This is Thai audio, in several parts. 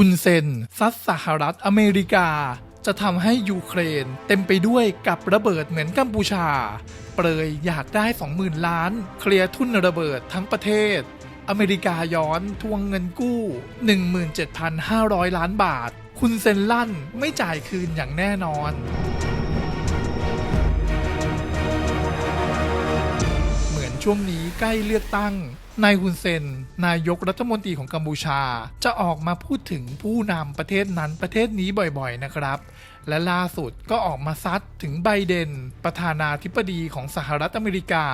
คุณเซนซัดสหรัฐอเมริกา จะทำให้ยูเครนเต็มไปด้วยกับระเบิดเหมือนกัมพูชา เปรยอยากได้ 20,000 ล้าน เคลียร์ทุนระเบิดทั้งประเทศ อเมริกาย้อนทวงเงินกู้ 17,500 ล้านบาท คุณเซนลั่นไม่จ่ายคืนอย่างแน่นอนเหมือนช่วงนี้ใกล้เลือกตั้ง นายฮุนเซน นายกรัฐมนตรีของกัมพูชา จะออกมาพูดถึงผู้นำประเทศนั้นประเทศนี้บ่อยๆนะครับ และล่าสุดก็ออกมาซัดถึงไบเดน ประธานาธิบดีของสหรัฐอเมริกา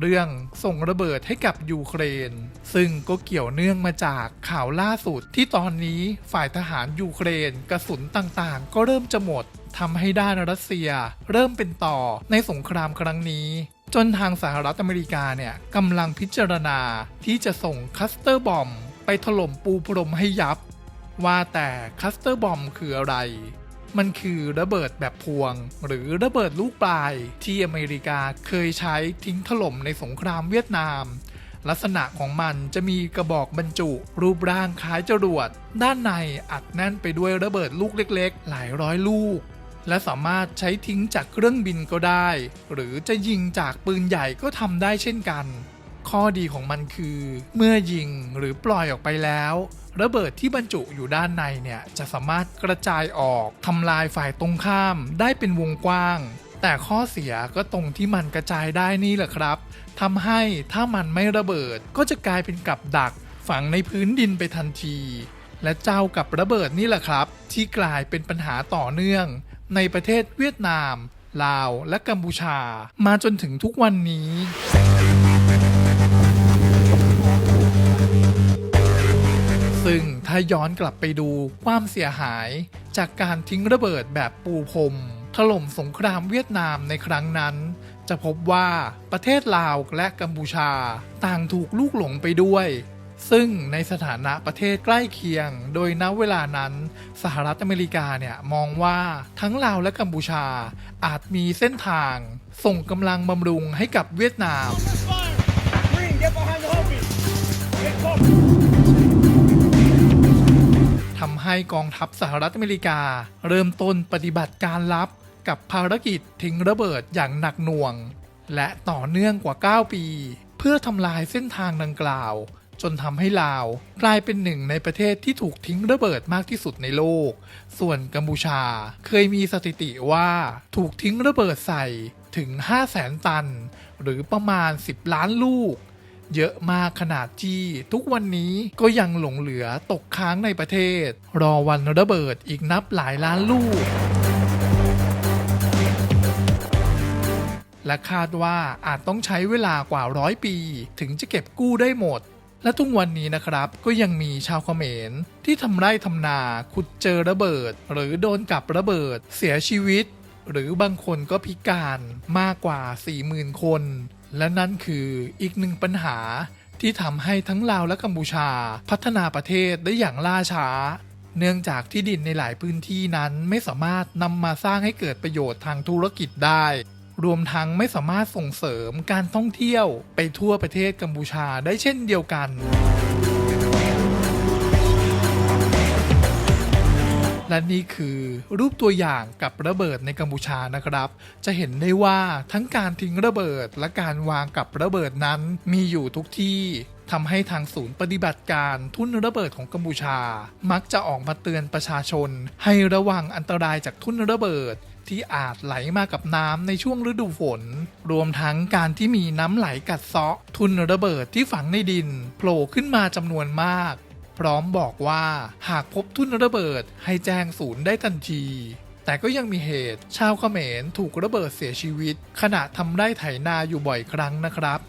เรื่องส่งระเบิดให้กับยูเครน ซึ่งก็เกี่ยวเนื่องมาจากข่าวล่าสุดที่ตอนนี้ฝ่ายทหารยูเครน กระสุนต่างๆ ก็เริ่มจะหมดทำให้ด้านรัสเซีย เริ่มเป็นต่อในสงครามครั้งนี้ จนทางสหรัฐอเมริกาเนี่ยกำลังพิจารณาที่จะส่งคัสเตอร์บอมไปถล่มปูพรมให้ยับ ว่าแต่คัสเตอร์บอมคืออะไร มันคือระเบิดแบบพวง หรือระเบิดลูกปลายที่อเมริกาเคยใช้ทิ้งถล่มในสงครามเวียดนาม ลักษณะของมันจะมีกระบอกบรรจุรูปร่างคล้ายจรวด ด้านในอัดแน่นไปด้วยระเบิดลูกเล็ก ๆ หลายร้อยลูก และสามารถใช้ทิ้งจากเครื่องบินก็ได้ หรือจะยิงจากปืนใหญ่ก็ทำได้เช่นกัน ข้อดีของมันคือ เมื่อยิงหรือปล่อยออกไปแล้ว ระเบิดที่บรรจุอยู่ด้านในเนี่ย จะสามารถกระจายออกทำลายฝ่ายตรงข้ามได้เป็นวงกว้างแต่ข้อเสียก็ตรงที่มันกระจายได้นี่แหละครับ ทำให้ถ้ามันไม่ระเบิดก็จะกลายเป็นกับดักฝังในพื้นดินไปทันที และเจ้ากับระเบิดนี่แหละครับ ที่กลายเป็นปัญหาต่อเนื่อง ในประเทศเวียดนาม ลาว และกัมพูชา มาจนถึงทุกวันนี้ซึ่งถ้าย้อนกลับไปดูความเสียหาย จากการทิ้งระเบิดแบบปูพรมถล่มสงครามเวียดนามในครั้งนั้น จะพบว่าประเทศลาวและกัมพูชา ต่างถูกลูกหลงไปด้วย ซึ่งในสถานะประเทศใกล้เคียง โดยณเวลานั้นสหรัฐอเมริกาเนี่ยมองว่าทั้งลาวและกัมพูชาอาจมีเส้นทาง ส่งกำลังบำรุงให้กับเวียดนาม ทำให้กองทัพสหรัฐอเมริกา เริ่มต้นปฏิบัติการลับกับภารกิจทิ้งระเบิดอย่างหนักหน่วง และต่อเนื่องกว่า 9 ปี เพื่อทำลายเส้นทางดังกล่าว จนทำให้ลาว กลายเป็นหนึ่งในประเทศที่ถูกทิ้งระเบิดมากที่สุดในโลก ส่วนกัมพูชาเคยมีสถิติว่าถูกทิ้งระเบิดใส่ถึง 5 0 0แสนตัน หรือประมาณ 10 ล้านลูก เยอะมากขนาดที่ทุกวันนี้ก็ยังหลงเหลือตกค้างในประเทศ รอวันระเบิดอีกนับหลายล้านลูกและคาดว่าอาจต้องใช้เวลากว่าร้อยปี ถึงจะเก็บกู้ได้หมด และทุกวันนี้นะครับก็ยังมีชาวเขมรที่ทำไร่ทำนาขุดเจอระเบิด หรือโดนกับระเบิด เสียชีวิต หรือบางคนก็พิการมากกว่า 40,000 คน และนั่นคืออีกหนึ่งปัญหาที่ทำให้ทั้งลาวและกัมพูชา พัฒนาประเทศได้อย่างล่าช้า เนื่องจากที่ดินในหลายพื้นที่นั้นไม่สามารถนำมาสร้างให้เกิดประโยชน์ทางธุรกิจได้ รวมทั้งไม่สามารถส่งเสริมการท่องเที่ยวไปทั่วประเทศกัมพูชาได้เช่นเดียวกัน และนี่คือรูปตัวอย่างกับระเบิดในกัมพูชานะครับ จะเห็นได้ว่าทั้งการทิ้งระเบิดและการวางกับระเบิดนั้นมีอยู่ทุกที่ทำให้ทางศูนย์ปฏิบัติการทุ่นระเบิดของกัมพูชา มักจะออกมาเตือนประชาชน ให้ระวังอันตรายจากทุ่นระเบิด ที่อาจไหลมากับน้ำในช่วงฤดูฝน รวมทั้งการที่มีน้ำไหลกัดเซาะ ทุนระเบิดที่ฝังในดินโผล่ขึ้นมาจำนวนมาก พร้อมบอกว่าหากพบทุนระเบิดให้แจ้งศูนย์ได้ทันที แต่ก็ยังมีเหตุ ชาวเขมรถูกระเบิดเสียชีวิต ขณะทำไร่ไถนาอยู่บ่อยครั้งนะครับ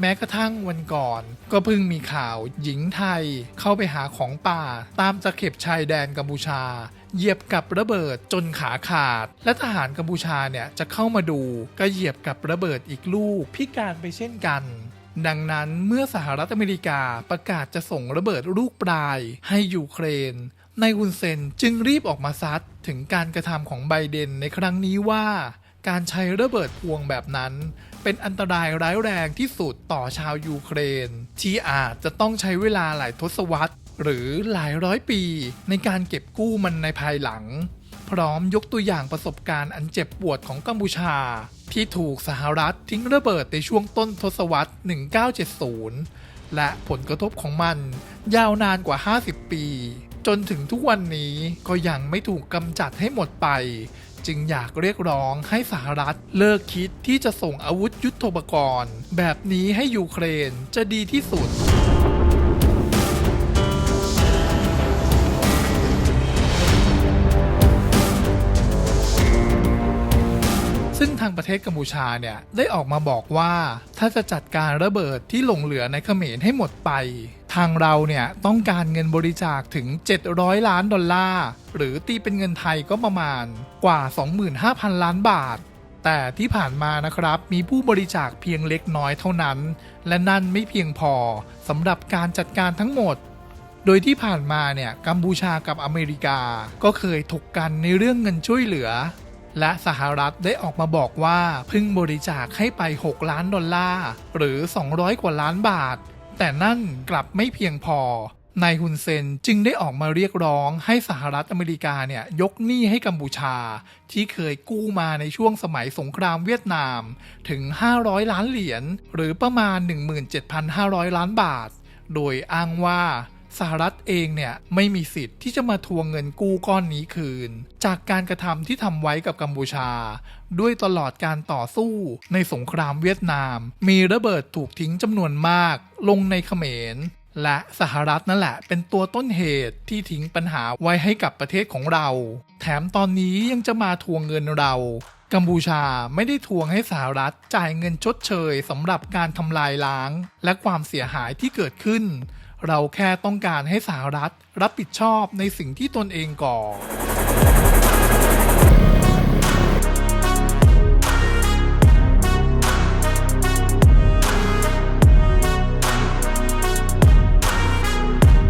แม้กระทั่งวันก่อน ก็เพิ่งมีข่าวหญิงไทย เข้าไปหาของป่า ตามตะเข็บชายแดนกัมพูชา เหยียบกับระเบิดจนขาขาด และทหารกัมพูชาเนี่ยจะเข้ามาดู ก็เหยียบกับระเบิดอีกลูกพิการไปเช่นกันดังนั้นเมื่อสหรัฐอเมริกาประกาศจะส่งระเบิดลูกปลายให้ยูเครน นายฮุนเซนจึงรีบออกมาซัด ถึงการกระทำของไบเดนในครั้งนี้ว่า การใช้ระเบิดพวงแบบนั้น เป็นอันตรายร้ายแรงที่สุดต่อชาวยูเครน ที่อาจจะต้องใช้เวลาหลายทศวรรษ หรือหลายร้อยปีในการเก็บกู้มันในภายหลัง พร้อมยกตัวอย่างประสบการณ์อันเจ็บปวดของกัมพูชา ที่ถูกสหรัฐทิ้งระเบิดในช่วงต้นทศวรรษ 1970 และผลกระทบของมันยาวนานกว่า 50 ปี จนถึงทุกวันนี้ก็ยังไม่ถูกกำจัดให้หมดไป จึงอยากเรียกร้องให้สหรัฐเลิกคิดที่จะส่งอาวุธยุทโธปกรณ์ แบบนี้ให้ยูเครนจะดีที่สุดซึ่งทางประเทศกัมพูชาเนี่ยได้ออกมาบอกว่า ถ้าจะจัดการระเบิดที่หลงเหลือในเขมรให้หมดไป ทางเราเนี่ยต้องการเงินบริจาคถึง 700 ล้านดอลลาร์ หรือตีเป็นเงินไทยก็ประมาณกว่า 25,000 ล้านบาท แต่ที่ผ่านมานะครับมีผู้บริจาคเพียงเล็กน้อยเท่านั้น และนั่นไม่เพียงพอสำหรับการจัดการทั้งหมด โดยที่ผ่านมาเนี่ยกัมพูชากับอเมริกาก็เคยถกกันในเรื่องเงินช่วยเหลือ และสหรัฐได้ออกมาบอกว่าพิ่งบริจาคให้ไป 6 ล้านดอลลาร์หรือ 200 กว่าล้านบาท แต่นั่นกลับไม่เพียงพอนายฮุนเซนจึงได้ออกมาเรียกร้องให้สหรัฐอเมริกาเนี่ยยกหนี้ให้กัมพูชา ที่เคยกู้มาในช่วงสมัยสงครามเวียดนามถึง 500 ล้านเหรียญหรือประมาณ 17,500 ล้านบาท โดยอ้างว่า สหรัฐเองเนี่ยไม่มีสิทธิ์ที่จะมาทวงเงินกู้ก้อนนี้คืน จากการกระทำที่ทำไว้กับกัมพูชา ด้วยตลอดการต่อสู้ในสงครามเวียดนาม มีระเบิดถูกทิ้งจำนวนมากลงในเขมร และสหรัฐนั่นแหละเป็นตัวต้นเหตุที่ทิ้งปัญหาไว้ให้กับประเทศของเรา แถมตอนนี้ยังจะมาทวงเงินเรากัมพูชาไม่ได้ทวงให้สหรัฐจ่ายเงินชดเชยสำหรับการทำลายล้าง และความเสียหายที่เกิดขึ้น เราแค่ต้องการให้สหรัฐรับผิดชอบในสิ่งที่ตนเองก่อ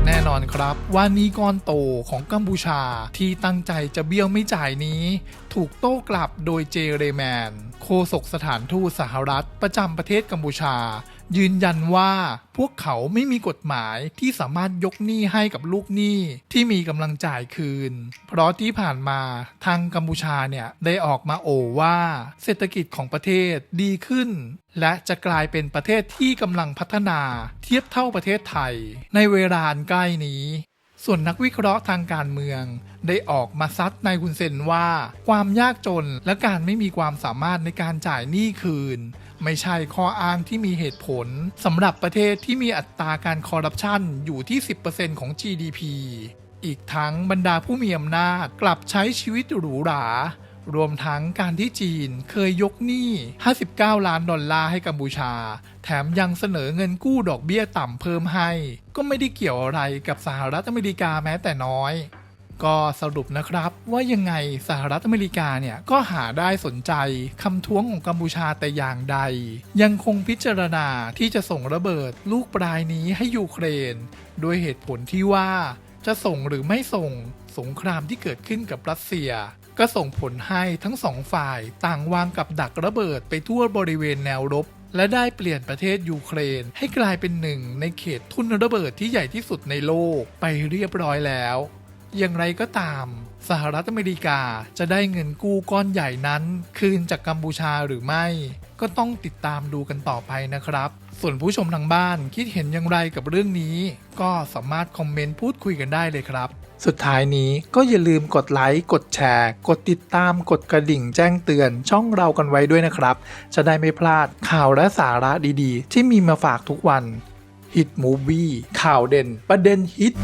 แน่นอนครับว่านี้ก้อนโตของกัมพูชาที่ตั้งใจจะเบี้ยวไม่จ่ายนี้ ถูกโต้กลับโดยเจเรแมน โฆษกสถานทูตสหรัฐประจำประเทศกัมพูชา ยืนยันว่าพวกเขาไม่มีกฎหมายที่สามารถยกหนี้ให้กับลูกหนี้ที่มีกำลังจ่ายคืน เพราะที่ผ่านมาทางกัมพูชาเนี่ยได้ออกมาโอว่า เศรษฐกิจของประเทศดีขึ้น และจะกลายเป็นประเทศที่กำลังพัฒนาเทียบเท่าประเทศไทย ในเวลาใกล้นี้ ส่วนนักวิเคราะห์ทางการเมือง ได้ออกมาซัดนายคุณเซนว่า ความยากจนและการไม่มีความสามารถในการจ่ายหนี้คืน ไม่ใช่ข้ออ้างที่มีเหตุผลสำหรับประเทศที่มีอัตราการคอร์รัปชันอยู่ที่ 10%ของ GDP อีกทั้งบรรดาผู้มีอำนาจกลับใช้ชีวิตหรูหรา รวมทั้งการที่จีนเคยยกหนี้ 59 ล้านดอลลาร์ให้กัมพูชา แถมยังเสนอเงินกู้ดอกเบี้ยต่ำเพิ่มให้ ก็ไม่ได้เกี่ยวอะไรกับสหรัฐอเมริกาแม้แต่น้อย ก็สรุปนะครับว่ายังไงสหรัฐอเมริกาเนี่ยก็หาได้สนใจคำท้วงของกัมพูชาแต่อย่างใด ยังคงพิจารณาที่จะส่งระเบิดลูกปลายนี้ให้ยูเครนด้วยเหตุผลที่ว่าจะส่งหรือไม่ส่งสงครามที่เกิดขึ้นกับรัสเซีย ก็ส่งผลให้ทั้งสองฝ่ายต่างวางกับดักระเบิดไปทั่วบริเวณแนวรบ และได้เปลี่ยนประเทศยูเครน ให้กลายเป็นหนึ่งในเขตทุนระเบิดที่ใหญ่ที่สุดในโลกไปเรียบร้อยแล้ว อย่างไรก็ตาม สหรัฐอเมริกาจะได้เงินกู้ก้อนใหญ่นั้น คืนจากกัมพูชาหรือไม่ ก็ต้องติดตามดูกันต่อไปนะครับ ส่วนผู้ชมทางบ้านคิดเห็นอย่างไรกับเรื่องนี้ ก็สามารถคอมเมนต์พูดคุยกันได้เลยครับ สุดท้ายนี้ก็อย่าลืมกดไลค์ กดแชร์ กดติดตาม กดกระดิ่งแจ้งเตือนช่องเรากันไว้ด้วยนะครับ จะได้ไม่พลาดข่าวและสาระดีๆ ที่มีมาฝากทุกวันฮิตมูวี่ข่าวเด่นประเด็นฮิต